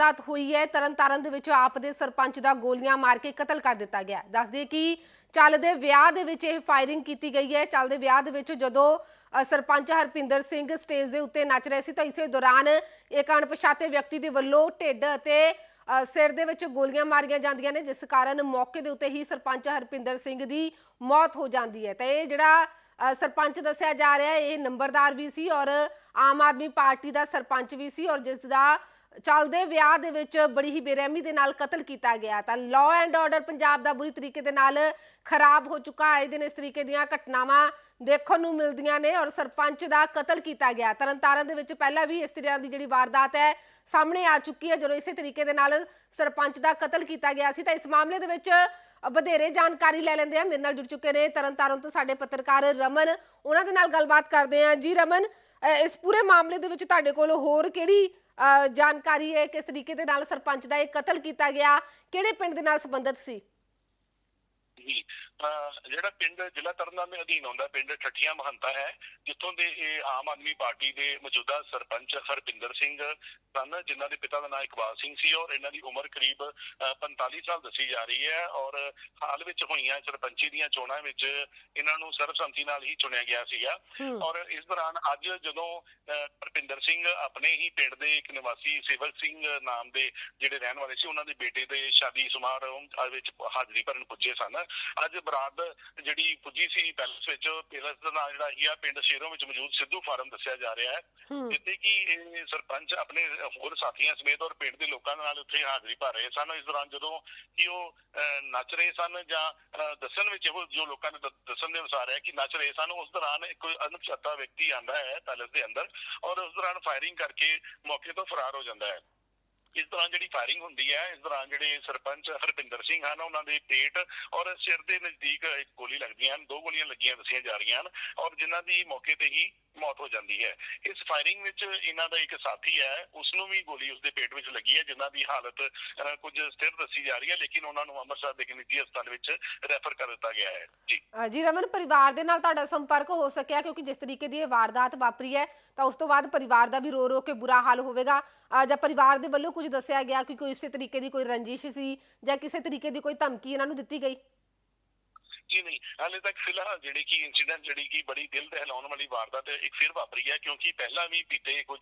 ਵਾਰਦਾਤ ਹੋਈ ਹੈ। ਤਰਨਤਾਰਨ ਦੇ ਵਿੱਚ ਆਪ ਦੇ ਸਰਪੰਚ ਦਾ ਗੋਲੀਆਂ ਮਾਰ ਕੇ ਕਤਲ ਕਰ ਦਿੱਤਾ ਗਿਆ। ਦੱਸਦੇ ਕਿ ਚੱਲਦੇ ਵਿਆਹ ਦੇ ਵਿੱਚ ਇਹ ਫਾਇਰਿੰਗ ਕੀਤੀ ਗਈ ਹੈ। ਚੱਲਦੇ ਵਿਆਹ ਦੇ ਵਿੱਚ ਜਦੋਂ ਸਰਪੰਚ ਹਰਪਿੰਦਰ ਸਿੰਘ ਸਟੇਜ ਦੇ ਉੱਤੇ ਨੱਚ ਰਹੇ ਸੀ ਤਾਂ ਇਸੇ ਦੌਰਾਨ ਇੱਕ ਅਣਪਛਾਤੇ ਵਿਅਕਤੀ ਦੇ ਵੱਲੋਂ ਢਿੱਡ ਅਤੇ ਸਿਰ ਦੇ ਵਿੱਚ ਗੋਲੀਆਂ ਮਾਰੀਆਂ ਜਾਂਦੀਆਂ ਨੇ। ਜਿਸ ਕਾਰਨ ਮੌਕੇ ਦੇ ਉੱਤੇ ਹੀ ਸਰਪੰਚ ਹਰਪਿੰਦਰ ਸਿੰਘ ਦੀ ਮੌਤ ਹੋ ਜਾਂਦੀ ਹੈ। ਤੇ ਇਹ ਜਿਹੜਾ ਸਰਪੰਚ ਦੱਸਿਆ ਜਾ ਰਿਹਾ ਇਹ ਨੰਬਰਦਾਰ ਵੀ ਸੀ ਔਰ ਆਮ ਆਦਮੀ ਪਾਰਟੀ ਦਾ ਸਰਪੰਚ ਵੀ ਸੀ ਔਰ ਜਿਸ ਦਾ ਚੱਲਦੇ ਵਿਆਹ ਦੇ ਵਿੱਚ ਬੜੀ ਹੀ ਬੇਰਹਿਮੀ ਦੇ ਨਾਲ ਕਤਲ ਕੀਤਾ ਗਿਆ ਤਾਂ ਲਾਅ ਐਂਡ ਆਰਡਰ ਪੰਜਾਬ ਦਾ ਬੁਰੀ ਤਰੀਕੇ ਦੇ ਨਾਲ ਖਰਾਬ ਹੋ ਚੁੱਕਾ ਹੈ। ਦਿਨ ਇਸ ਤਰੀਕੇ ਦੀਆਂ ਘਟਨਾਵਾਂ ਦੇਖਣ ਨੂੰ ਮਿਲਦੀਆਂ ਨੇ ਔਰ ਸਰਪੰਚ ਦਾ ਕਤਲ ਕੀਤਾ ਗਿਆ। ਤਰਨਤਾਰਨ ਦੇ ਵਿੱਚ ਪਹਿਲਾਂ ਵੀ ਇਸ ਤਰ੍ਹਾਂ ਦੀ ਜਿਹੜੀ ਵਾਰਦਾਤ ਹੈ ਸਾਹਮਣੇ ਆ ਚੁੱਕੀ ਹੈ ਜਦੋਂ ਇਸੇ ਤਰੀਕੇ ਦੇ ਨਾਲ ਸਰਪੰਚ ਦਾ ਕਤਲ ਕੀਤਾ ਗਿਆ ਸੀ ਤਾਂ ਇਸ ਮਾਮਲੇ ਦੇ ਵਿੱਚ ਵਧੇਰੇ ਜਾਣਕਾਰੀ ਲੈ ਲੈਂਦੇ ਆ ਮੇਰੇ ਨਾਲ ਜੁੜ ਚੁੱਕੇ ਨੇ ਤਰਨਤਾਰਨ ਤੋਂ ਸਾਡੇ ਪੱਤਰਕਾਰ ਰਮਨ। ਉਹਨਾਂ ਦੇ ਨਾਲ ਗੱਲਬਾਤ ਕਰਦੇ ਆ ਜੀ ਰਮਨ ਅ, ਇਸ ਪੂਰੇ ਮਾਮਲੇ ਦੇ ਵਿੱਚ ਤੁਹਾਡੇ ਕੋਲ ਹੋਰ ਕਿਹੜੀ ਜਾਣਕਾਰੀ ਹੈ ਕਿਸ ਤਰੀਕੇ ਦੇ ਨਾਲ ਸਰਪੰਚ ਦਾ ਇਹ ਕਤਲ ਕੀਤਾ ਗਿਆ? ਕਿਹੜੇ ਪਿੰਡ ਦੇ ਨਾਲ ਸੰਬੰਧਿਤ ਸੀ? ਜਿਹੜਾ ਪਿੰਡ ਜ਼ਿਲ੍ਹਾ ਤਰਨਤਾਰਨ ਦੇ ਅਧੀਨ ਆਉਂਦਾ ਪਿੰਡ ਠੱਠੀਆਂ ਮਹੰਤਾ ਹੈ ਜਿੱਥੋਂ ਦੇ ਇਹ ਆਮ ਆਦਮੀ ਪਾਰਟੀ ਦੇ ਮੌਜੂਦਾ ਸਰਪੰਚ ਹਰਪਿੰਦਰ ਸਿੰਘ ਸਨ ਜਿਨ੍ਹਾਂ ਦੇ ਪਿਤਾ ਦਾ ਨਾਮ ਇਕਬਾਲ ਸਿੰਘ ਸੀ ਔਰ ਇਹਨਾਂ ਦੀ ਉਮਰ ਕਰੀਬ ਅਹ 45 ਸਾਲ ਦੱਸੀ ਜਾ ਰਹੀ ਹੈ ਔਰ ਹਾਲ ਵਿੱਚ ਹੋਈਆਂ ਸਰਪੰਚੀ ਦੀਆਂ ਚੋਣਾਂ ਵਿੱਚ ਇਹਨਾਂ ਨੂੰ ਸਰਬਸੰਮਤੀ ਨਾਲ ਹੀ ਚੁਣਿਆ ਗਿਆ ਸੀਗਾ। ਔਰ ਇਸ ਦੌਰਾਨ ਅੱਜ ਜਦੋਂ ਹਰਪਿੰਦਰ ਸਿੰਘ ਆਪਣੇ ਹੀ ਪਿੰਡ ਦੇ ਇੱਕ ਨਿਵਾਸੀ ਸੇਵਕ ਸਿੰਘ ਨਾਮ ਦੇ ਜਿਹੜੇ ਰਹਿਣ ਵਾਲੇ ਸੀ ਉਹਨਾਂ ਦੇ ਬੇਟੇ ਦੇ ਸ਼ਾਦੀ ਸਮਾਰੋਹ ਵਿੱਚ ਹਾਜ਼ਰੀ ਭਰਨ ਪੁੱਜੇ ਸਨ। ਅੱਜ ਬਰਾਤ ਜਿਹੜੀ ਪੁੱਜੀ ਸੀ ਪੈਲਸ ਵਿੱਚ ਪੈਲਸ ਦਾ ਨਾਂ ਜਿਹੜਾ ਹੀ ਆ ਪਿੰਡ ਸ਼ੇਰੋਂ ਵਿੱਚ ਮੌਜੂਦ ਸਿੱਧੂ ਫਾਰਮ ਦੱਸਿਆ ਜਾ ਰਿਹਾ ਹੈ। ਜਿੱਥੇ ਕਿ ਇਹ ਸਰਪੰਚ ਆਪਣੇ ਹੋਰ ਸਾਥੀਆਂ ਸਮੇਤ ਔਰ ਪਿੰਡ ਦੇ ਲੋਕਾਂ ਦੇ ਨਾਲ ਉੱਥੇ ਹਾਜ਼ਰੀ ਭਰ ਰਹੇ ਸਨ। ਇਸ ਦੌਰਾਨ ਜਦੋਂ ਕਿ ਉਹ ਨੱਚ ਰਹੇ ਸਨ ਜਾਂ ਦੱਸਣ ਵਿੱਚ ਉਹ ਜੋ ਲੋਕਾਂ ਨੇ ਦ- ਦੱਸਣ ਦੇ ਅਨੁਸਾਰ ਹੈ ਕਿ ਨੱਚ ਰਹੇ ਸਨ ਉਸ ਦੌਰਾਨ ਇੱਕ ਕੋਈ ਅਣਪਛਾਤਾ ਵਿਅਕਤੀ ਆਂਦਾ ਹੈ ਪੈਲਸ ਦੇ ਅੰਦਰ ਔਰ ਉਸ ਦੌਰਾਨ ਫਾਇਰਿੰਗ ਕਰਕੇ ਮੌਕੇ ਤੋਂ ਫਰਾਰ ਹੋ ਜਾਂਦਾ ਹੈ। ਇਸ ਦੌਰਾਨ ਜਿਹੜੀ ਫਾਇਰਿੰਗ ਹੁੰਦੀ ਹੈ, ਇਸ ਦੌਰਾਨ ਜਿਹੜੇ ਸਰਪੰਚ ਹਰਪਿੰਦਰ ਸਿੰਘ ਹਨ, ਉਹਨਾਂ ਦੇ ਪੇਟ ਔਰ ਸਿਰ ਦੇ ਨਜ਼ਦੀਕ ਇੱਕ ਗੋਲੀ ਲੱਗਦੀਆਂ ਹਨ, ਦੋ ਗੋਲੀਆਂ ਲੱਗੀਆਂ ਦੱਸੀਆਂ ਜਾ ਰਹੀਆਂ ਹਨ ਔਰ ਜਿਨ੍ਹਾਂ ਦੀ ਮੌਕੇ ਤੇ ਹੀ ਮੌਤ ਹੋ ਜਾਂਦੀ ਹੈ। ਇਸ ਫਾਇਰਿੰਗ ਵਿੱਚ ਇਹਨਾਂ ਦਾ ਇੱਕ ਸਾਥੀ ਹੈ ਉਸ ਨੂੰ ਵੀ ਗੋਲੀ ਉਸਦੇ ਪੇਟ ਵਿੱਚ ਲੱਗੀ ਹੈ, ਜਿਨ੍ਹਾਂ ਦੀ ਹਾਲਤ ਕੁਝ ਸਥਿਰ ਦੱਸੀ ਜਾ ਰਹੀ ਹੈ, ਲੇਕਿਨ ਉਹਨਾਂ ਨੂੰ ਅੰਮ੍ਰਿਤਸਰ ਦੇ ਨਿੱਜੀ ਹਸਪਤਾਲ ਵਿੱਚ ਰੈਫਰ ਕਰ ਦਿੱਤਾ ਗਿਆ ਹੈ। ਜੀ। ਜੀ ਰਮਨ, ਪਰਿਵਾਰ ਦੇ ਨਾਲ ਤੁਹਾਡਾ ਸੰਪਰਕ ਹੋ ਸਕਿਆ, ਕਿਉਂਕਿ ਜਿਸ ਤਰੀਕੇ ਦੀ ਇਹ ਵਾਰਦਾਤ ਵਾਪਰੀ ਹੈ, ਤਾਂ ਉਸ ਤੋਂ ਬਾਅਦ ਪਰਿਵਾਰ ਦਾ ਵੀ ਰੋ ਰੋ ਕੇ ਬੁਰਾ ਹਾਲ ਹੋਵੇਗਾ। ਜਾਂ ਪਰਿਵਾਰ ਦੇ ਵੱਲੋਂ ਕੁਝ ਦੱਸਿਆ ਗਿਆ ਕਿ ਕੋਈ ਇਸੇ ਤਰੀਕੇ ਦੀ ਕੋਈ ਰੰਜਿਸ਼ ਸੀ, ਜਾਂ ਕਿਸੇ ਤਰੀਕੇ ਦੀ ਕੋਈ ਧਮਕੀ ਇਹਨਾਂ ਨੂੰ ਦਿੱਤੀ ਗਈ? ਜੀ ਨਹੀਂ? ਹਾਲੇ ਤੱਕ ਫਿਲਹਾਲ ਜਿਹੜੀ ਕਿ ਇਨਸੀਡੈਂਟ ਜਿਹੜੀ ਕਿ ਬੜੀ ਦਿਲ ਦਹਿਲਾਉਣ ਵਾਲੀ ਵਾਰਦਾਤ ਇੱਕ ਫਿਰ ਵਾਪਰੀ ਹੈ, ਕਿਉਂਕਿ ਪਹਿਲਾਂ ਵੀ ਬੀਤੇ ਕੁਝ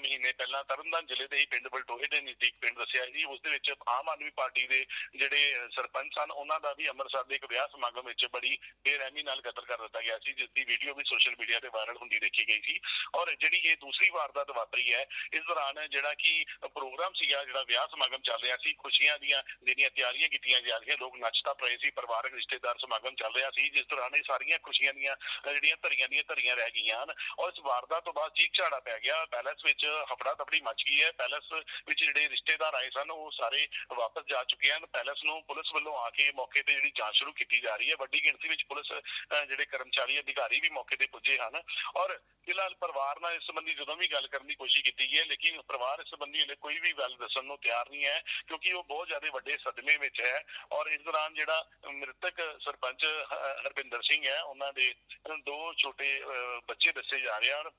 ਮਹੀਨੇ ਪਹਿਲਾਂ ਤਰਨਤਾਰਨ ਜ਼ਿਲ੍ਹੇ ਦੇ ਹੀ ਪਿੰਡ ਬਲਟੋਹੇ ਦੇ ਨਜ਼ਦੀਕ ਪਿੰਡ ਦੱਸਿਆ ਜੀ ਉਸ ਦੇ ਵਿੱਚ ਆਮ ਆਦਮੀ ਪਾਰਟੀ ਦੇ ਜਿਹੜੇ ਸਰਪੰਚ ਸਨ, ਉਹਨਾਂ ਦਾ ਵੀ ਅੰਮ੍ਰਿਤਸਰ ਦੇ ਇੱਕ ਵਿਆਹ ਸਮਾਗਮ ਵਿੱਚ ਬੜੀ ਬੇਰਹਿਮੀ ਨਾਲ ਕਤਲ ਕਰ ਦਿੱਤਾ ਗਿਆ ਸੀ, ਜਿਸ ਦੀ ਵੀਡੀਓ ਵੀ ਸੋਸ਼ਲ ਮੀਡੀਆ ਤੇ ਵਾਇਰਲ ਹੁੰਦੀ ਦੇਖੀ ਗਈ ਸੀ। ਔਰ ਜਿਹੜੀ ਇਹ ਦੂਸਰੀ ਵਾਰਦਾਤ ਵਾਪਰੀ ਹੈ, ਇਸ ਦੌਰਾਨ ਜਿਹੜਾ ਕਿ ਪ੍ਰੋਗਰਾਮ ਸੀਗਾ, ਜਿਹੜਾ ਵਿਆਹ ਸਮਾਗਮ ਚੱਲ ਰਿਹਾ ਸੀ, ਖੁਸ਼ੀਆਂ ਦੀਆਂ ਜਿਹੜੀਆਂ ਤਿਆਰੀਆਂ ਕੀਤੀਆਂ ਜਾ ਰਹੀਆਂ, ਲੋਕ ਨੱਚ ਟੱਪ ਰਹੇ ਸੀ, ਪਰਿਵਾਰਕ ਰਿਸ਼ਤੇਦਾਰ ਸਮਾਗਮ ਚੱਲ ਰਿਹਾ ਸੀ, ਜਿਸ ਦੌਰਾਨ ਇਹ ਸਾਰੀਆਂ ਖੁਸ਼ੀਆਂ ਦੀਆਂ, ਜਿਹੜੀਆਂ ਧਰੀਆਂ ਦੀਆਂ ਧਰੀਆਂ ਰਹਿ ਗਈਆਂ ਹਨ ਔਰ ਇਸ ਵਾਰਦਾਤ ਤੋਂ ਬਾਅਦ ਚੀਕ ਝਾੜਾ ਪੈ ਗਿਆ, ਪੈਲਸ ਵਿੱਚ ਹਫੜਾ ਤਫੜੀ ਮਚ ਗਈ ਹੈ, ਪੈਲਸ ਵਿੱਚ ਜਿਹੜੇ ਰਿਸ਼ਤੇਦਾਰ ਆਏ ਸਨ, ਉਹ ਸਾਰੇ ਵਾਪਸ ਜਾ ਚੁੱਕੇ ਹਨ, ਪੈਲਸ ਨੂੰ ਪੁਲਿਸ ਵੱਲੋਂ ਆ ਕੇ ਮੌਕੇ ਤੇ ਜਿਹੜੀ ਜਾਂਚ ਸ਼ੁਰੂ ਕੀਤੀ ਜਾ ਰਹੀ ਹੈ, ਵੱਡੀ ਗਿਣਤੀ ਵਿੱਚ ਪੁਲਿਸ ਜਿਹੜੇ ਕਰਮਚਾਰੀ, ਅਧਿਕਾਰੀ ਵੀ ਮੌਕੇ ਤੇ ਪੁੱਜੇ ਹਨ ਔਰ ਫਿਲਹਾਲ ਪਰਿਵਾਰ ਨਾਲ ਇਸ ਸੰਬੰਧੀ ਜਦੋਂ ਵੀ ਗੱਲ ਕਰਨ ਦੀ ਕੋਸ਼ਿਸ਼ ਕੀਤੀ ਗਈ ਹੈ, ਲੇਕਿਨ ਪਰਿਵਾਰ ਇਸ ਸੰਬੰਧੀ ਹਲੇ ਕੋਈ ਵੀ ਗੱਲ ਦੱਸਣ ਨੂੰ ਤਿਆਰ ਨਹੀਂ ਹੈ, ਕਿਉਂਕਿ ਉਹ ਬਹੁਤ ਜ਼ਿਆਦਾ ਵੱਡੇ ਸਦਮੇ ਵਿੱਚ ਹੈ ਔਰ ਇਸ ਦੌਰਾਨ ਜਿਹੜਾ ਮ੍ਰਿਤਕ ਸਰਪੰਚ ਹ- ਹਰਪਿੰਦਰ ਸਿੰਘ ਹੈ ਉਹਨਾਂ ਦੇ ਦੋ ਛੋਟੇ ਅਹ, ਬੱਚੇ ਦੱਸੇ ਜਾ ਰਹੇ ਹਨ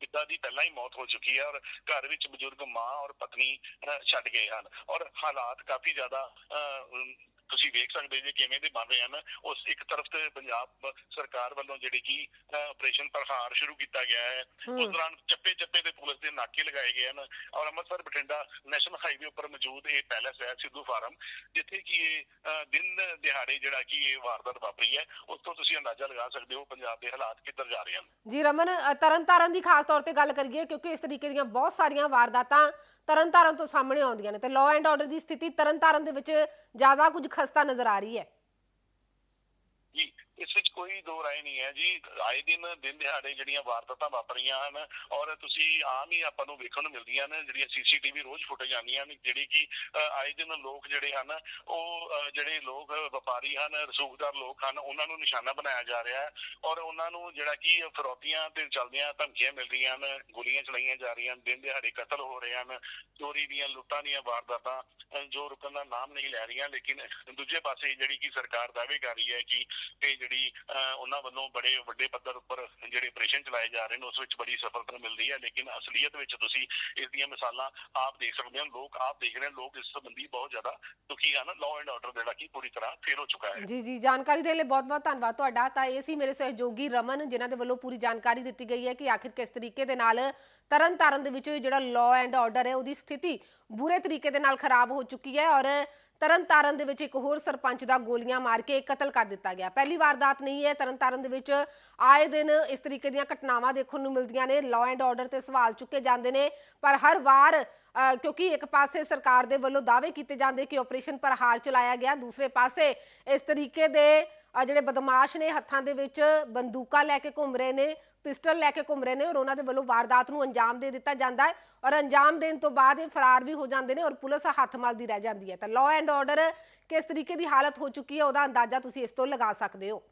ਪਿਤਾ ਦੀ ਪਹਿਲਾਂ ਹੀ ਮੌਤ ਹੋ ਚੁੱਕੀ ਹੈ ਔਰ ਘਰ ਵਿੱਚ ਬਜ਼ੁਰਗ ਮਾਂ ਔਰ ਪਤਨੀ ਅਹ, ਛੱਡ ਗਏ ਹਨ ਔਰ ਹਾਲਾਤ ਕਾਫੀ ਜ਼ਿਆਦਾ ਅਹ, ਤੁਸੀਂ ਵੇਖ ਸਕਦੇ ਜੇ ਕਿਵੇਂ ਦੇ ਬਣ ਰਹੇ ਹਨ ਉਸ ਇੱਕ ਤਰਫ ਤੇ ਪੰਜਾਬ ਸਰਕਾਰ ਵੱਲੋਂ ਜਿਹੜੀ ਕਿ ਆਪਰੇਸ਼ਨ ਪ੍ਰਹਾਰ ਸ਼ੁਰੂ ਕੀਤਾ ਗਿਆ ਹੈ। ਉਸ ਦੌਰਾਨ ਚੱਪੇ ਚੱਪੇ ਤੇ ਪੁਲਿਸ ਦੇ ਨਾਕੇ ਲਗਾਏ ਗਏ ਹਨ ਔਰ ਅੰਮ੍ਰਿਤਸਰ ਬਠਿੰਡਾ ਨੈਸ਼ਨਲ ਹਾਈਵੇ ਉੱਪਰ ਮੌਜੂਦ ਇਹ ਪੈਲੇਸ ਹੈ ਸਿੱਧੂ ਫਾਰਮ ਜਿੱਥੇ ਕਿ ਇਹ ਦਿਨ ਦਿਹਾੜੇ ਜਿਹੜਾ ਕਿ ਇਹ ਵਾਰਦਾਤ ਵਾਪਰੀ ਹੈ ਉਸ ਤੋਂ ਤੁਸੀਂ ਅੰਦਾਜ਼ਾ ਲਗਾ ਸਕਦੇ ਹੋ ਪੰਜਾਬ ਦੇ ਹਾਲਾਤ ਕਿੱਧਰ ਜਾ ਰਹੇ ਹਨ। ਜੀ ਰਮਨ ਤਰਨਤਾਰਨ ਦੀ ਖਾਸ ਤੌਰ ਤੇ ਗੱਲ ਕਰੀਏ ਕਿਉਂਕਿ ਇਸ ਤਰੀਕੇ ਦੀਆਂ ਬਹੁਤ ਸਾਰੀਆਂ ਵਾਰਦਾਤਾਂ ਤਰਨਤਾਰਨ ਤੋਂ ਸਾਹਮਣੇ ਆਉਂਦੀਆਂ ਨੇ ਤੇ ਲਾਅ ਐਂਡ ਆਰਡਰ ਦੀ ਸਥਿਤੀ ਤਰਨਤਾਰਨ ਦੇ ਵਿੱਚ ਜ਼ਿਆਦਾ ਕੁਝ ਖਸਤਾ ਨਜ਼ਰ ਆ ਰਹੀ ਹੈ। ਕੋਈ ਦੋ ਰਾਏ ਨਹੀਂ ਹੈ ਜੀ। ਆਏ ਦਿਨ ਦਿਨ ਦਿਹਾੜੇ ਜਿਹੜੀਆਂ ਵਾਰਦਾਤਾਂ ਵਾਪਰੀਆਂ ਹਨ ਔਰ ਤੁਸੀਂ ਆਮ ਹੀ ਆਪਾਂ ਨੂੰ ਵੇਖਣ ਨੂੰ ਮਿਲਦੀਆਂ ਨੇ, ਜਿਹੜੀਆਂ ਸੀਸੀਟੀਵੀ ਰੋਜ਼ ਫੁਟੇਜ ਆਉਂਦੀਆਂ ਨੇ, ਜਿਹੜੀ ਕਿ ਆਏ ਦਿਨ ਲੋਕ ਜਿਹੜੇ ਹਨ, ਉਹ ਜਿਹੜੇ ਲੋਕ ਵਪਾਰੀ ਹਨ, ਰਸੂਖਦਾਰ ਲੋਕ ਹਨ, ਉਹਨਾਂ ਨੂੰ ਨਿਸ਼ਾਨਾ ਬਣਾਇਆ ਜਾ ਰਿਹਾ ਹੈ ਔਰ ਉਹਨਾਂ ਨੂੰ ਜਿਹੜਾ ਕਿ ਫਰੋਤੀਆਂ ਤੇ ਚਲਦੀਆਂ ਧਮਕੀਆਂ ਮਿਲ ਰਹੀਆਂ ਹਨ, ਗੋਲੀਆਂ ਚਲਾਈਆਂ ਜਾ ਰਹੀਆਂ ਹਨ, ਦਿਨ ਦਿਹਾੜੇ ਕਤਲ ਹੋ ਰਹੇ ਹਨ, ਚੋਰੀ ਦੀਆਂ ਲੁੱਟਾਂ ਦੀਆਂ ਵਾਰਦਾਤਾਂ ਜੋ ਰੁਕਣ ਦਾ ਨਾਮ ਨਹੀਂ ਲੈ ਰਹੀਆਂ, ਲੇਕਿਨ ਦੂਜੇ ਪਾਸੇ ਜਿਹੜੀ ਕਿ ਸਰਕਾਰ ਦਾਅਵੇ ਕਰ ਰਹੀ ਹੈ ਕਿ ਇਹ ਜਿਹੜੀ ਉਹਨਾਂ ਵੱਲੋਂ ਬੜੇ ਵੱਡੇ ਪੱਧਰ ਉੱਪਰ ਜਿਹੜੇ ਆਪਰੇਸ਼ਨ ਚਲਾਏ ਜਾ ਰਹੇ ਨੇ, ਉਸ ਵਿੱਚ ਬੜੀ ਸਫਲਤਾ ਮਿਲਦੀ ਹੈ, ਲੇਕਿਨ ਅਸਲੀਅਤ ਵਿੱਚ ਤੁਸੀਂ ਇਸ ਦੀਆਂ ਮਿਸਾਲਾਂ ਆਪ ਦੇਖ ਸਕਦੇ ਹੋ, ਲੋਕ ਆਪ ਦੇਖ ਰਹੇ ਲੋਕ ਇਸ ਸੰਬੰਧੀ ਬਹੁਤ ਜ਼ਿਆਦਾ ਦੁਖੀ ਹਨ ਲਾਅ ਐਂਡ ਆਰਡਰ ਜਿਹੜਾ ਕਿ ਪੂਰੀ ਤਰ੍ਹਾਂ ਫੇਲ ਹੋ ਚੁੱਕਾ ਹੈ। ਜੀ ਜੀ, ਜਾਣਕਾਰੀ ਦੇ ਲਈ ਬਹੁਤ-ਬਹੁਤ ਧੰਨਵਾਦ ਤੁਹਾਡਾ। ਤਾਂ ਇਹ ਸੀ ਮੇਰੇ ਸਹਿਯੋਗੀ ਰਮਨ, ਜਿਨ੍ਹਾਂ ਦੇ ਵੱਲੋਂ ਪੂਰੀ ਜਾਣਕਾਰੀ ਦਿੱਤੀ ਗਈ ਹੈ ਕਿ ਆਖਿਰ ਕਿਸ ਤਰੀਕੇ ਦੇ ਨਾਲ ਤਰਨਤਾਰਨ ਦੇ ਵਿੱਚ ਜਿਹੜਾ ਲਾਅ ਐਂਡ ਆਰਡਰ ਹੈ, ਉਹਦੀ ਸਥਿਤੀ ਬੁਰੇ ਤਰੀਕੇ ਦੇ ਨਾਲ ਖਰਾਬ ਹੋ ਚੁੱਕੀ ਹੈ ਔਰ ਤਰਨਤਾਰਨ ਦੇ ਵਿੱਚ ਇੱਕ ਹੋਰ ਸਰਪੰਚ ਦਾ ਗੋਲੀਆਂ ਮਾਰ ਕੇ ਕਤਲ ਕਰ ਦਿੱਤਾ ਗਿਆ। ਪਹਿਲੀ ਵਾਰਦਾਤ ਨਹੀਂ ਹੈ, ਤਰਨਤਾਰਨ ਦੇ ਵਿੱਚ ਆਏ ਦਿਨ ਇਸ ਤਰੀਕੇ ਦੀਆਂ ਘਟਨਾਵਾਂ ਦੇਖਣ ਨੂੰ ਮਿਲਦੀਆਂ ਨੇ। ਲਾਅ ਐਂਡ ਆਰਡਰ ਤੇ ਸਵਾਲ ਚੁੱਕੇ ਜਾਂਦੇ ਨੇ, ਪਰ ਹਰ ਵਾਰ ਕਿਉਂਕਿ ਇੱਕ ਪਾਸੇ ਸਰਕਾਰ ਦੇ ਵੱਲੋਂ ਦਾਅਵੇ ਕੀਤੇ ਜਾਂਦੇ ਕਿ ਆਪਰੇਸ਼ਨ ਪ੍ਰਹਾਰ ਚਲਾਇਆ ਗਿਆ, ਦੂਸਰੇ ਪਾਸੇ ਇਸ ਤਰੀਕੇ ਦੇ ਅ, ਜਿਹੜੇ ਬਦਮਾਸ਼ ਨੇ ਹੱਥਾਂ ਦੇ ਵਿੱਚ ਬੰਦੂਕਾਂ ਲੈ ਕੇ ਘੁੰਮ ਰਹੇ ਨੇ ਪਿਸਟਲ ਲੈ ਕੇ ਘੁੰਮ ਰਹੇ ਨੇ ਔਰ ਉਹਨਾਂ ਦੇ ਵੱਲੋਂ ਵਾਰਦਾਤ ਨੂੰ ਅੰਜਾਮ ਦੇ ਦਿੱਤਾ ਜਾਂਦਾ ਹੈ ਔਰ ਅੰਜਾਮ ਦੇਣ ਤੋਂ ਬਾਅਦ ਇਹ ਫਰਾਰ ਵੀ ਹੋ ਜਾਂਦੇ ਨੇ ਔਰ ਪੁਲਿਸ ਹੱਥ ਮਲਦੀ ਰਹਿ ਜਾਂਦੀ ਹੈ। ਤਾਂ ਲਾਅ ਐਂਡ ਆਰਡਰ ਕਿਸ ਤਰੀਕੇ ਦੀ ਹਾਲਤ ਹੋ ਚੁੱਕੀ ਹੈ ਉਹਦਾ ਅੰਦਾਜ਼ਾ ਤੁਸੀਂ ਇਸ ਤੋਂ ਲਗਾ ਸਕਦੇ ਹੋ।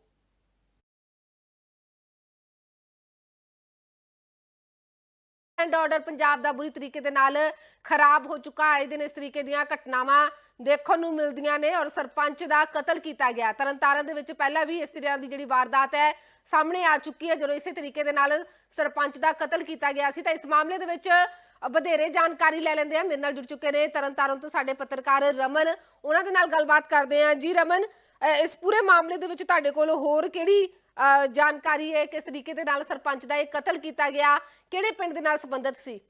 ਐਂਡ ਆਰਡਰ ਪੰਜਾਬ ਦਾ ਬੁਰੀ ਤਰੀਕੇ ਦੇ ਨਾਲ ਖਰਾਬ ਹੋ ਚੁੱਕਾ ਹੈ। ਦਿਨ ਇਸ ਤਰੀਕੇ ਦੀਆਂ ਘਟਨਾਵਾਂ ਦੇਖਣ ਨੂੰ ਮਿਲਦੀਆਂ ਨੇ ਔਰ ਸਰਪੰਚ ਦਾ ਕਤਲ ਕੀਤਾ ਗਿਆ। ਤਰਨਤਾਰਨ ਦੇ ਵਿੱਚ ਪਹਿਲਾਂ ਵੀ ਇਸ ਤਰ੍ਹਾਂ ਦੀ ਜਿਹੜੀ ਵਾਰਦਾਤ ਹੈ ਸਾਹਮਣੇ ਆ ਚੁੱਕੀ ਹੈ। ਜਦੋਂ ਇਸੇ ਤਰੀਕੇ ਦੇ ਨਾਲ ਸਰਪੰਚ ਦਾ ਕਤਲ ਕੀਤਾ ਗਿਆ ਸੀ ਤਾਂ ਇਸ ਮਾਮਲੇ ਦੇ ਵਿੱਚ ਵਧੇਰੇ ਜਾਣਕਾਰੀ ਲੈ ਲੈਂਦੇ ਆ ਮੇਰੇ ਨਾਲ ਜੁੜ ਚੁੱਕੇ ਨੇ ਤਰਨਤਾਰਨ ਤੋਂ ਸਾਡੇ ਪੱਤਰਕਾਰ ਰਮਨ। ਉਹਨਾਂ ਦੇ ਨਾਲ ਗੱਲਬਾਤ ਕਰਦੇ ਆ ਜੀ ਰਮਨ ਇਸ ਪੂਰੇ ਮਾਮਲੇ ਦੇ ਵਿੱਚ ਤੁਹਾਡੇ ਕੋਲ ਹੋਰ ਕਿਹੜੀ ਜਾਣਕਾਰੀ ਹੈ ਕਿਸ ਤਰੀਕੇ ਦੇ ਨਾਲ ਸਰਪੰਚ ਦਾ ਇਹ ਕਤਲ ਕੀਤਾ ਗਿਆ? ਕਿਹੜੇ ਪਿੰਡ ਦੇ ਨਾਲ ਸੰਬੰਧਿਤ ਸੀ?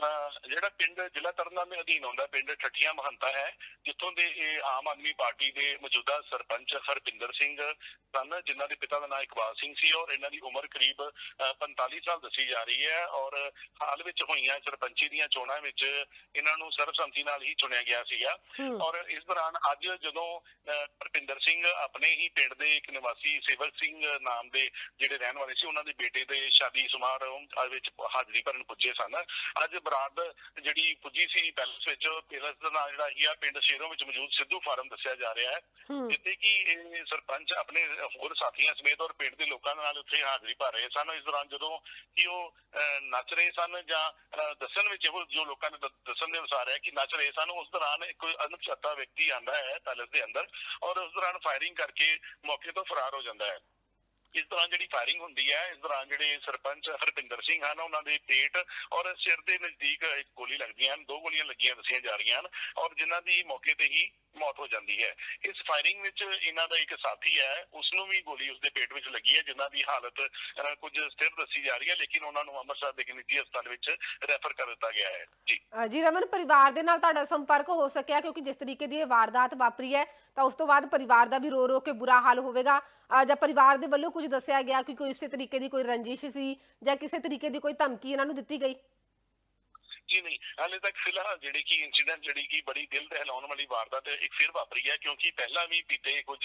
ਜਿਹੜਾ ਪਿੰਡ ਜ਼ਿਲ੍ਹਾ ਤਰਨਤਾਰਨ ਦੇ ਅਧੀਨ ਆਉਂਦਾ ਪਿੰਡ ਠੱਠੀਆਂ ਮਹੰਤਾ ਹੈ ਜਿੱਥੋਂ ਦੇ ਇਹ ਆਮ ਆਦਮੀ ਪਾਰਟੀ ਦੇ ਮੌਜੂਦਾ ਸਰਪੰਚ ਹਰਪਿੰਦਰ ਸਿੰਘ ਸਨ ਜਿਨ੍ਹਾਂ ਦੇ ਪਿਤਾ ਦਾ ਨਾਮ ਇਕਬਾਲ ਸਿੰਘ ਸੀ ਔਰ ਇਹਨਾਂ ਦੀ ਉਮਰ ਕਰੀਬ ਅਹ, 45 ਸਾਲ ਦੱਸੀ ਜਾ ਰਹੀ ਹੈ ਔਰ ਹਾਲ ਵਿੱਚ ਹੋਈਆਂ ਸਰਪੰਚੀ ਦੀਆਂ ਚੋਣਾਂ ਵਿੱਚ ਇਹਨਾਂ ਨੂੰ ਸਰਬਸੰਮਤੀ ਨਾਲ ਹੀ ਚੁਣਿਆ ਗਿਆ ਸੀਗਾ। ਔਰ ਇਸ ਦੌਰਾਨ ਅੱਜ ਜਦੋਂ ਹਰਪਿੰਦਰ ਸਿੰਘ ਆਪਣੇ ਹੀ ਪਿੰਡ ਦੇ ਇੱਕ ਨਿਵਾਸੀ ਸੇਵਕ ਸਿੰਘ ਨਾਮ ਦੇ ਜਿਹੜੇ ਰਹਿਣ ਵਾਲੇ ਸੀ ਉਹਨਾਂ ਦੇ ਬੇਟੇ ਦੇ ਸ਼ਾਦੀ ਸਮਾਰੋਹ ਵਿੱਚ ਹਾਜ਼ਰੀ ਭਰਨ ਪੁੱਜੇ ਸਨ। ਅੱਜ ਬਰਾਤ ਜਿਹੜੀ ਪੁੱਜੀ ਸੀ ਪੈਲਸ ਵਿੱਚ ਪੈਲਸ ਦਾ ਨਾਂ ਜਿਹੜਾ ਹੀ ਆ ਪਿੰਡ ਸ਼ੇਰੋਂ ਵਿੱਚ ਮੌਜੂਦ ਸਿੱਧੂ ਫਾਰਮ ਦੱਸਿਆ ਜਾ ਰਿਹਾ ਹੈ। ਜਿੱਥੇ ਕਿ ਇਹ ਸਰਪੰਚ ਆਪਣੇ ਹੋਰ ਸਾਥੀਆਂ ਸਮੇਤ ਔਰ ਪਿੰਡ ਦੇ ਲੋਕਾਂ ਨਾਲ ਉੱਥੇ ਹਾਜ਼ਰੀ ਭਰ ਰਹੇ ਸਨ। ਇਸ ਦੌਰਾਨ ਜਦੋਂ ਕਿ ਉਹ ਨੱਚ ਰਹੇ ਸਨ ਜਾਂ ਦੱਸਣ ਵਿੱਚ ਉਹ ਜੋ ਲੋਕਾਂ ਨੇ ਦੱਸਣ ਦੇ ਅਨੁਸਾਰ ਹੈ ਕਿ ਨੱਚ ਰਹੇ ਸਨ ਉਸ ਦੌਰਾਨ ਇੱਕ ਕੋਈ ਅਣਪਛਾਤਾ ਵਿਅਕਤੀ ਆਂਦਾ ਹੈ ਪੈਲਸ ਦੇ ਅੰਦਰ ਔਰ ਉਸ ਦੌਰਾਨ ਫਾਇਰਿੰਗ ਕਰਕੇ ਮੌਕੇ ਤੋਂ ਫਰਾਰ ਹੋ ਜਾਂਦਾ ਹੈ। ਇਸ ਦੌਰਾਨ ਜਿਹੜੀ ਫਾਇਰਿੰਗ ਹੁੰਦੀ ਹੈ, ਇਸ ਦੌਰਾਨ ਜਿਹੜੇ ਸਰਪੰਚ ਹਰਪਿੰਦਰ ਸਿੰਘ ਹਨ, ਉਹਨਾਂ ਦੇ ਪੇਟ ਔਰ ਸਿਰ ਦੇ ਨਜ਼ਦੀਕ ਇੱਕ ਗੋਲੀ ਲੱਗਦੀਆਂ ਹਨ, ਦੋ ਗੋਲੀਆਂ ਲੱਗੀਆਂ ਦੱਸੀਆਂ ਜਾ ਰਹੀਆਂ ਹਨ ਔਰ ਜਿਨ੍ਹਾਂ ਦੀ ਮੌਕੇ ਤੇ ਹੀ ਮੌਤ ਹੋ ਜਾਂਦੀ ਹੈ। ਇਸ ਫਾਇਰਿੰਗ ਵਿੱਚ ਇਹਨਾਂ ਦਾ ਇੱਕ ਸਾਥੀ ਹੈ ਉਸ ਨੂੰ ਵੀ ਗੋਲੀ ਉਸਦੇ ਪੇਟ ਵਿੱਚ ਲੱਗੀ ਹੈ, ਜਿਨ੍ਹਾਂ ਦੀ ਹਾਲਤ ਕੁਝ ਸਥਿਰ ਦੱਸੀ ਜਾ ਰਹੀ ਹੈ, ਲੇਕਿਨ ਉਹਨਾਂ ਨੂੰ ਅੰਮ੍ਰਿਤਸਰ ਦੇ ਨਿੱਜੀ ਹਸਪਤਾਲ ਵਿੱਚ ਰੈਫਰ ਕਰ ਦਿੱਤਾ ਗਿਆ ਹੈ। ਜੀ। ਜੀ ਰਮਨ, ਪਰਿਵਾਰ ਦੇ ਨਾਲ ਤੁਹਾਡਾ ਸੰਪਰਕ ਹੋ ਸਕਿਆ, ਕਿਉਂਕਿ ਜਿਸ ਤਰੀਕੇ ਦੀ ਇਹ ਵਾਰਦਾਤ ਵਾਪਰੀ ਹੈ, ਤਾਂ ਉਸ ਤੋਂ ਬਾਅਦ ਪਰਿਵਾਰ ਦਾ ਵੀ ਰੋ ਰੋ ਕੇ ਬੁਰਾ ਹਾਲ ਹੋਵੇਗਾ। ਜਾਂ ਪਰਿਵਾਰ ਦੇ ਵੱਲੋਂ ਕੁਝ ਦੱਸਿਆ ਗਿਆ ਕਿ ਕੋਈ ਇਸੇ ਤਰੀਕੇ ਦੀ ਕੋਈ ਰੰਜਿਸ਼ ਸੀ, ਜਾਂ ਕਿਸੇ ਤਰੀਕੇ ਦੀ ਕੋਈ ਧਮਕੀ ਇਹਨਾਂ ਨੂੰ ਦਿੱਤੀ ਗਈ? ਜੀ ਨਹੀਂ। ਹਾਲੇ ਤੱਕ ਫਿਲਹਾਲ ਜਿਹੜੀ ਕਿ ਇਨਸੀਡੈਂਟ ਜਿਹੜੀ ਕਿ ਬੜੀ ਦਿਲ ਦਹਿਲਾਉਣ ਵਾਲੀ ਵਾਰਦਾਤ ਇੱਕ ਫਿਰ ਵਾਪਰੀ ਹੈ, ਕਿਉਂਕਿ ਪਹਿਲਾਂ ਵੀ ਬੀਤੇ ਕੁਝ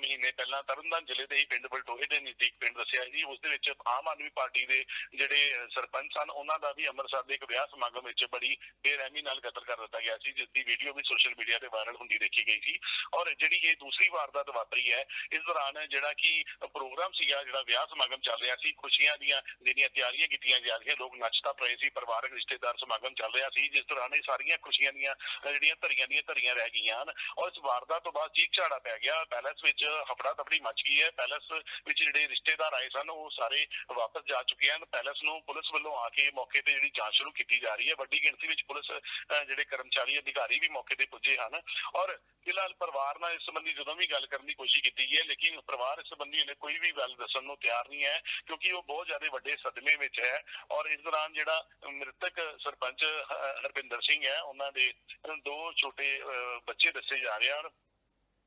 ਮਹੀਨੇ ਪਹਿਲਾਂ ਤਰਨਤਾਰਨ ਜ਼ਿਲ੍ਹੇ ਦੇ ਹੀ ਪਿੰਡ ਬਲਟੋਏ ਦੇ ਨਜ਼ਦੀਕ ਪਿੰਡ ਦੱਸਿਆ ਜੀ ਉਸ ਦੇ ਵਿੱਚ ਆਮ ਆਦਮੀ ਪਾਰਟੀ ਦੇ ਜਿਹੜੇ ਸਰਪੰਚ ਸਨ, ਉਹਨਾਂ ਦਾ ਵੀ ਅੰਮ੍ਰਿਤਸਰ ਦੇ ਇੱਕ ਵਿਆਹ ਸਮਾਗਮ ਵਿੱਚ ਬੜੀ ਬੇਰਹਿਮੀ ਨਾਲ ਕਤਲ ਕਰ ਦਿੱਤਾ ਗਿਆ ਸੀ, ਜਿਸ ਦੀ ਵੀਡੀਓ ਵੀ ਸੋਸ਼ਲ ਮੀਡੀਆ ਤੇ ਵਾਇਰਲ ਹੁੰਦੀ ਦੇਖੀ ਗਈ ਸੀ। ਔਰ ਜਿਹੜੀ ਇਹ ਦੂਸਰੀ ਵਾਰਦਾਤ ਵਾਪਰੀ ਹੈ, ਇਸ ਦੌਰਾਨ ਜਿਹੜਾ ਕਿ ਪ੍ਰੋਗਰਾਮ ਸੀਗਾ, ਜਿਹੜਾ ਵਿਆਹ ਸਮਾਗਮ ਚੱਲ ਰਿਹਾ ਸੀ, ਖੁਸ਼ੀਆਂ ਦੀਆਂ ਜਿਹੜੀਆਂ ਤਿਆਰੀਆਂ ਕੀਤੀਆਂ ਜਾ ਰਹੀਆਂ, ਲੋਕ ਨੱਚ ਟੱਪ ਰਹੇ ਸੀ, ਪਰਿਵਾਰਕ ਰਿਸ਼ਤੇਦਾਰ ਸਮਾਗਮ ਚੱਲ ਰਿਹਾ ਸੀ, ਜਿਸ ਦੌਰਾਨ ਇਹ ਸਾਰੀਆਂ ਖੁਸ਼ੀਆਂ ਦੀਆਂ, ਜਿਹੜੀਆਂ ਧਰੀਆਂ ਦੀਆਂ ਧਰੀਆਂ ਰਹਿ ਗਈਆਂ ਹਨ। ਔਰ ਇਸ ਵਾਰਦਾਤ ਤੋਂ ਬਾਅਦ ਚੀਕ ਝਾੜਾ ਪੈ ਗਿਆ। ਪੈਲਸ ਵਿੱਚ ਹਫੜਾ ਤਫੜੀ ਮਚ ਗਈ ਹੈ। ਪੈਲਸ ਵਿੱਚ ਜਿਹੜੇ ਰਿਸ਼ਤੇਦਾਰ ਆਏ ਸਨ, ਉਹ ਸਾਰੇ ਵਾਪਸ ਜਾ ਚੁੱਕੇ ਹਨ। ਪੈਲਸ ਨੂੰ ਪੁਲਿਸ ਵੱਲੋਂ ਆ ਕੇ ਮੌਕੇ ਤੇ ਜਿਹੜੀ ਜਾਂਚ ਸ਼ੁਰੂ ਕੀਤੀ ਜਾ ਰਹੀ ਹੈ। ਵੱਡੀ ਗਿਣਤੀ ਵਿੱਚ ਪੁਲਿਸ ਜਿਹੜੇ ਕਰਮਚਾਰੀ, ਅਧਿਕਾਰੀ ਵੀ ਮੌਕੇ ਤੇ ਪੁੱਜੇ ਹਨ। ਔਰ ਫਿਲਹਾਲ ਪਰਿਵਾਰ ਨਾਲ ਇਸ ਸੰਬੰਧੀ ਜਦੋਂ ਵੀ ਗੱਲ ਕਰਨ ਦੀ ਕੋਸ਼ਿਸ਼ ਕੀਤੀ ਗਈ ਹੈ, ਲੇਕਿਨ ਪਰਿਵਾਰ ਇਸ ਸੰਬੰਧੀ ਹਲੇ ਕੋਈ ਵੀ ਗੱਲ ਦੱਸਣ ਨੂੰ ਤਿਆਰ ਨਹੀਂ ਹੈ, ਕਿਉਂਕਿ ਉਹ ਬਹੁਤ ਜ਼ਿਆਦਾ ਵੱਡੇ ਸਦਮੇ ਵਿੱਚ ਹੈ। ਔਰ ਇਸ ਦੌਰਾਨ ਜਿਹੜਾ ਮ੍ਰਿਤਕ ਸਰਪੰਚ ਹ- ਹਰਪਿੰਦਰ ਸਿੰਘ ਹੈ ਉਹਨਾਂ ਦੇ ਦੋ ਛੋਟੇ ਅਹ, ਬੱਚੇ ਦੱਸੇ ਜਾ ਰਹੇ ਹਨ।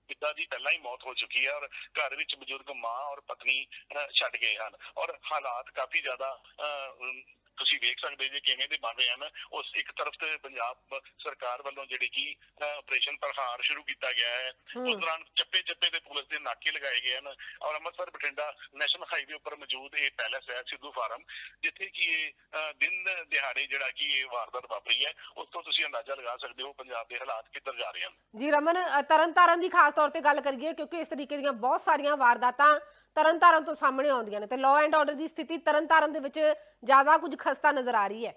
ਪਿਤਾ ਦੀ ਪਹਿਲਾਂ ਹੀ ਮੌਤ ਹੋ ਚੁੱਕੀ ਹੈ ਔਰ ਘਰ ਵਿੱਚ ਬਜ਼ੁਰਗ ਮਾਂ ਔਰ ਪਤਨੀ ਅਹ, ਛੱਡ ਗਏ ਹਨ। ਔਰ ਹਾਲਾਤ ਕਾਫੀ ਜ਼ਿਆਦਾ ਅਹ, ਤੁਸੀਂ ਵੇਖ ਸਕਦੇ ਜੇ ਕਿਵੇਂ ਦੇ ਬਣ ਰਹੇ ਹਨ ਉਸ ਇੱਕ ਤਰਫ ਤੇ ਪੰਜਾਬ ਸਰਕਾਰ ਵੱਲੋਂ ਜਿਹੜੀ ਕਿ ਆਪਰੇਸ਼ਨ ਪ੍ਰਹਾਰ ਸ਼ੁਰੂ ਕੀਤਾ ਗਿਆ ਹੈ ਉਸ ਦੌਰਾਨ ਚੱਪੇ ਚੱਪੇ ਤੇ ਪੁਲਿਸ ਦੇ ਨਾਕੇ ਲਗਾਏ ਗਏ ਹਨ ਔਰ ਅੰਮ੍ਰਿਤਸਰ ਬਠਿੰਡਾ ਨੈਸ਼ਨਲ ਹਾਈਵੇ ਉੱਪਰ ਮੌਜੂਦ ਇਹ ਪੈਲੇਸ ਹੈ ਸਿੱਧੂ ਫਾਰਮ ਜਿੱਥੇ ਕਿ ਇਹ ਦਿਨ ਦਿਹਾੜੇ ਜਿਹੜਾ ਕਿ ਇਹ ਵਾਰਦਾਤ ਵਾਪਰੀ ਹੈ ਉਸ ਤੋਂ ਤੁਸੀਂ ਅੰਦਾਜ਼ਾ ਲਗਾ ਸਕਦੇ ਹੋ ਪੰਜਾਬ ਦੇ ਹਾਲਾਤ ਕਿੱਧਰ ਜਾ ਰਹੇ ਹਨ। ਜੀ ਰਮਨ ਤਰਨਤਾਰਨ ਦੀ ਖਾਸ ਤੌਰ ਤੇ ਗੱਲ ਕਰੀਏ ਕਿਉਂਕਿ ਇਸ ਤਰੀਕੇ ਦੀਆਂ ਬਹੁਤ ਸਾਰੀਆਂ ਵਾਰਦਾਤਾਂ ਤਰਨਤਾਰਨ ਤੋਂ ਸਾਹਮਣੇ ਆਉਂਦੀਆਂ ਨੇ ਤੇ ਲਾਅ ਐਂਡ ਆਰਡਰ ਦੀ ਸਥਿਤੀ ਤਰਨਤਾਰਨ ਦੇ ਵਿੱਚ ਜ਼ਿਆਦਾ ਕੁਝ ਖਸਤਾ ਨਜ਼ਰ ਆ ਰਹੀ ਹੈ।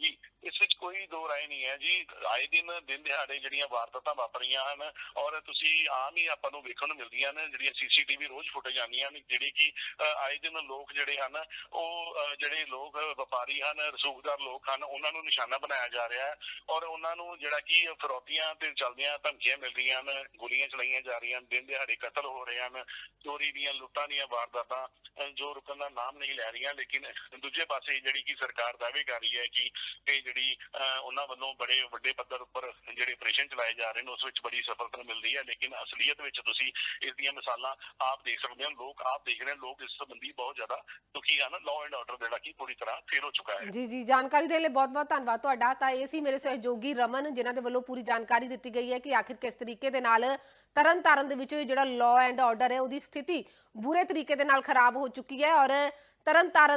ਜੀ। ਇਸ ਵਿੱਚ ਕੋਈ ਦੋ ਰਾਏ ਨਹੀਂ ਹੈ ਜੀ। ਆਏ ਦਿਨ ਦਿਨ ਦਿਹਾੜੇ ਜਿਹੜੀਆਂ ਵਾਰਦਾਤਾਂ ਵਾਪਰੀਆਂ ਹਨ ਔਰ ਤੁਸੀਂ ਆਮ ਹੀ ਆਪਾਂ ਨੂੰ ਵੇਖਣ ਨੂੰ ਮਿਲਦੀਆਂ ਨੇ, ਜਿਹੜੀਆਂ ਸੀਸੀਟੀਵੀ ਰੋਜ਼ ਫੁਟੇਜ ਆਉਂਦੀਆਂ ਨੇ, ਜਿਹੜੀ ਕਿ ਆਏ ਦਿਨ ਲੋਕ ਜਿਹੜੇ ਹਨ, ਉਹ ਜਿਹੜੇ ਲੋਕ ਵਪਾਰੀ ਹਨ, ਰਸੂਖਦਾਰ ਲੋਕ ਹਨ, ਉਹਨਾਂ ਨੂੰ ਨਿਸ਼ਾਨਾ ਬਣਾਇਆ ਜਾ ਰਿਹਾ ਹੈ ਔਰ ਉਹਨਾਂ ਨੂੰ ਜਿਹੜਾ ਕਿ ਫਰੋਤੀਆਂ ਤੇ ਚੱਲਦੀਆਂ ਧਮਕੀਆਂ ਮਿਲ ਰਹੀਆਂ ਹਨ, ਗੋਲੀਆਂ ਚਲਾਈਆਂ ਜਾ ਰਹੀਆਂ ਹਨ, ਦਿਨ ਦਿਹਾੜੇ ਕਤਲ ਹੋ ਰਹੇ ਹਨ, ਚੋਰੀ ਦੀਆਂ ਲੁੱਟਾਂ ਦੀਆਂ ਵਾਰਦਾਤਾਂ ਜੋ ਰੁਕਣ ਦਾ ਨਾਮ ਨਹੀਂ ਲੈ ਰਹੀਆਂ, ਲੇਕਿਨ ਦੂਜੇ ਪਾਸੇ ਜਿਹੜੀ ਕਿ ਸਰਕਾਰ ਦਾਅਵੇ ਕਰ ਰਹੀ ਹੈ ਕਿ ਇਹ ਜਿਹੜੀ ਉਹਨਾਂ ਵੱਲੋਂ ਬੜੇ ਵੱਡੇ ਪੱਧਰ ਉੱਪਰ ਜਿਹੜੇ ਆਪਰੇਸ਼ਨ ਚਲਾਏ ਜਾ ਰਹੇ ਨੇ, ਉਸ ਵਿੱਚ ਬੜੀ ਸਫਲਤਾ ਮਿਲਦੀ ਹੈ, ਲੇਕਿਨ ਅਸਲੀਅਤ ਵਿੱਚ ਤੁਸੀਂ ਇਸ ਦੀਆਂ ਮਿਸਾਲਾਂ ਆਪ ਦੇਖ ਸਕਦੇ ਹੋ, ਲੋਕ ਆਪ ਦੇਖ ਰਹੇ ਲੋਕ ਇਸ ਸੰਬੰਧੀ ਬਹੁਤ ਜ਼ਿਆਦਾ ਦੁਖੀ ਹਨ ਲਾਅ ਐਂਡ ਆਰਡਰ ਜਿਹੜਾ ਕਿ ਪੂਰੀ ਤਰ੍ਹਾਂ ਫੇਲ ਹੋ ਚੁੱਕਾ ਹੈ। ਜੀ ਜੀ, ਜਾਣਕਾਰੀ ਦੇ ਲਈ ਬਹੁਤ-ਬਹੁਤ ਧੰਨਵਾਦ ਤੁਹਾਡਾ। ਤਾਂ ਇਹ ਸੀ ਮੇਰੇ ਸਹਿਯੋਗੀ ਰਮਨ, ਜਿਨ੍ਹਾਂ ਦੇ ਵੱਲੋਂ ਪੂਰੀ ਜਾਣਕਾਰੀ ਦਿੱਤੀ ਗਈ ਹੈ ਕਿ ਆਖਿਰ ਕਿਸ ਤਰੀਕੇ ਦੇ ਨਾਲ ਤਰਨ ਤਾਰਨ ਦੇ ਵਿੱਚ ਜਿਹੜਾ ਲਾਅ ਐਂਡ ਆਰਡਰ ਹੈ, ਉਹਦੀ ਸਥਿਤੀ ਬੁਰੇ ਤਰੀਕੇ ਦੇ ਨਾਲ ਖਰਾਬ ਹੋ ਚੁੱਕੀ ਹੈ ਔਰ ਤਰਨ ਤਾਰਨ